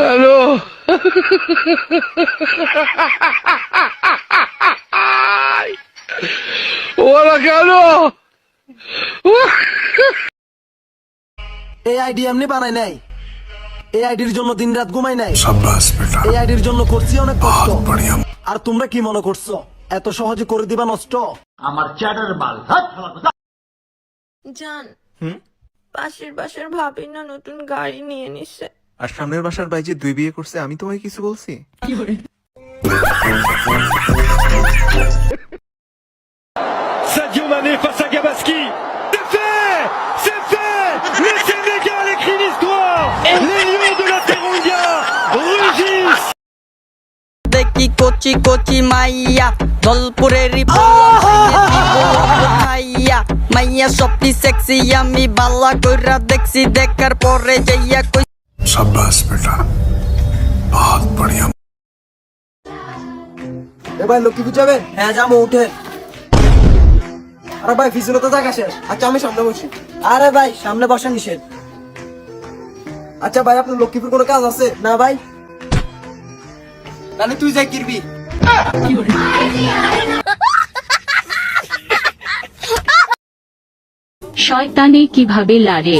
Hello. ওরা কেন? এই আইডি এমনি বানাই নাই। এই আইডির জন্য দিন রাত ঘুমাই নাই এই আইডির জন্য করছি অনেক কষ্ট। আর তোমরা কি মনে করছ? এত সহজে করে দিবা নষ্ট? আমার চ্যাটার মাল জান পাশের পাশের ভাবি না নতুন গাড়ি নিয়ে নিছে। আর সামনের বাসার ভাই দুই বিয়ে করছে আমি তোমায় কিছু বলছি? দেখি কচি কচি মাইয়া দলপুরের oh! বাল্লা কইরা দেখছি দেখার পরে যাইয়া সাব্বাস বেটা বহুত বড়িয়া এ ভাই লক্ষ্মী পূজাবে হ্যাঁ যাব উঠে। আরে ভাই ফিজুলতে থাকা শেষ। আচ্ছা আমি সামনে বসি। আরে ভাই সামনে বসা নিষেধ। আচ্ছা ভাই আপনার লক্ষ্মীপুর কোনো কাজ আছে? না ভাই। তাহলে তুই যাই কিরবি শয়তানে কীভাবে লারে?